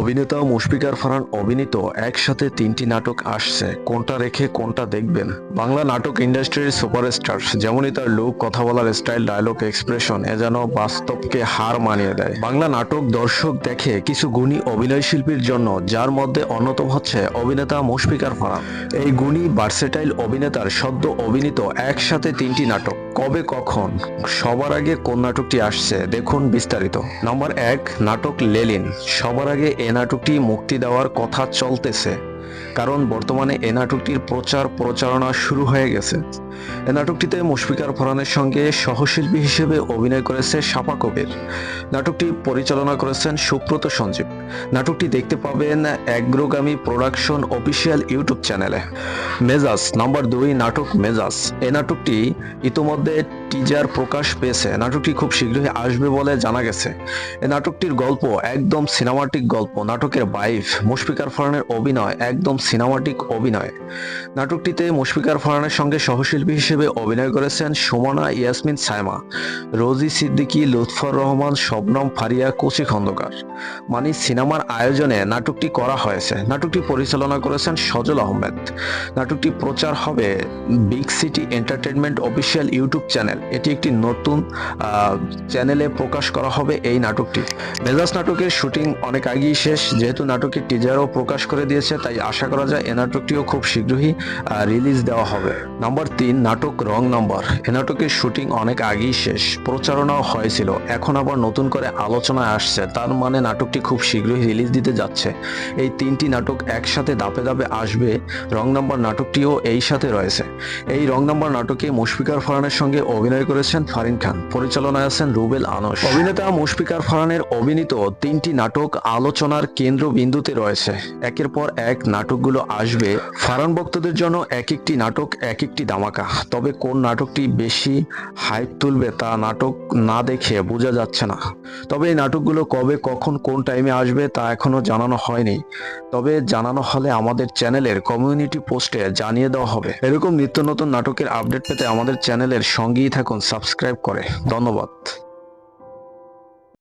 অভিনেতা মুশফিকার ফারহান অভিনীত একসাথে তিনটি নাটক আসছে। কোনটা রেখে কোনটা দেখবেন? বাংলা নাটক ইন্ডাস্ট্রির সুপারস্টার যেমনই তার লুক কথা বলার স্টাইল ডায়লগ এক্সপ্রেশন এ যেন বাস্তবকে হার মানিয়ে দেয়। বাংলা নাটক দর্শক দেখে কিছু গুণী অভিনয় শিল্পীর জন্য, যার মধ্যে অন্যতম হচ্ছে অভিনেতা মুশফিকার ফারহান। এই গুণী বার্সেটাইল অভিনেতার সদ্য অভিনীত একসাথে তিনটি নাটক, কবে কখন, সবার আগে কোন নাটকটি আসছে, দেখুন বিস্তারিত। নাম্বার এক, নাটক লেলিন, সবার আগে এ নাটকটি মুক্তি দেওয়ার কথা চলতেছে। কারণ বর্তমানে এ নাটকটির প্রচার প্রচারণা শুরু হয়ে গেছে। এ নাটকটিতে মুশফিকার ফরহানের সঙ্গে সহশিল্পী হিসেবে অভিনয় করেছে শাপা কবির। নাটকটি পরিচালনা করেছেন সুব্রত সঞ্জীব। নাটকটি দেখতে পাবেন অ্যাগ্রোগামী প্রোডাকশন অফিসিয়াল ইউটিউব চ্যানেলে। মেজাজ, নাম্বার দুই, নাটক মেজাজ। এই নাটকটি ইতোমধ্যে টিজার প্রকাশ পেয়েছে। নাটকটি খুব শীঘ্রই আসবে বলে জানা গেছে। এই নাটকটির গল্প একদম সিনেমাটিক গল্প। নাটকের বাইফ। মুশফিকার ফারহানের অভিনয় একদম সিনেমাটিক অভিনয়। নাটকটিতে মুশফিকার ফারহানের সঙ্গে সহশিল্পী হিসেবে অভিনয় করেছেন সুমনা, ইয়াসমিন, সাইমা। রোজি সিদ্দিকী, লুৎফর রহমান, শবনম ফারিয়া, কোচি খন্দকার। মানে সিনেমার আয়োজনে নাটকটি করা হয়েছে। নাটকটি পরিচালনা করেছেন সজল আহমেদ। নাটকটি প্রচার হবে Big City Entertainment official YouTube channel. এটি একটি নতুন চ্যানেলে প্রকাশ করা হবে এই নাটকটি। মেজাজ নাটকের শুটিং অনেক আগেই শেষ। যেহেতু নাটকের টিজারও প্রকাশ করে দিয়েছে, তাই আশা করা যায় এ নাটকটিও খুব শীঘ্রই রিলিজ দেওয়া হবে। নাম্বার তিন, নাটক রং নাম্বার। এ নাটকের শুটিং অনেক আগেই শেষ, প্রচারণাও হয়েছিল। এখন আবার নতুন করে আলোচনায় আসছে, তার মানে নাটকটি খুব শীঘ্রই রিলিজ দিতে যাচ্ছে। এই তিনটি নাটক একসাথে দাপে দাপে আসবে, রং নাম্বার নাটকটিও এই সাথে রয়েছে। এই রং নাম্বার নাটকে মুশফিকার ফারহানের সঙ্গে অভিনয় করেছেন ফারিন খান, পরিচালনায় আছেন রুবেল আনস। অভিনেতা মুশফিকার ফারহানের অভিনীত তিনটি নাটক আলোচনার কেন্দ্রবিন্দুতে রয়েছে। একের পর এক নাটকগুলো আসবে ফারান ভক্তদের জন্য এক একটি নাটক, এক একটি দামাকা তবে কোন নাটকটি বেশি হাইপ তুলবে তা নাটক না দেখে বোঝা যাচ্ছে না। তবে এই নাটকগুলো কবে, কখন, কোন টাইমে আসবে তা এখনও জানানো হয়নি। তবে জানানো হলে আমাদের চ্যানেলের কমিউনিটি পোস্টে জানিয়ে দেওয়া হবে। এরকম নিত্য নতুন নাটকের আপডেট পেতে আমাদের চ্যানেলের সঙ্গেই থাকুন সাবস্ক্রাইব করে। ধন্যবাদ।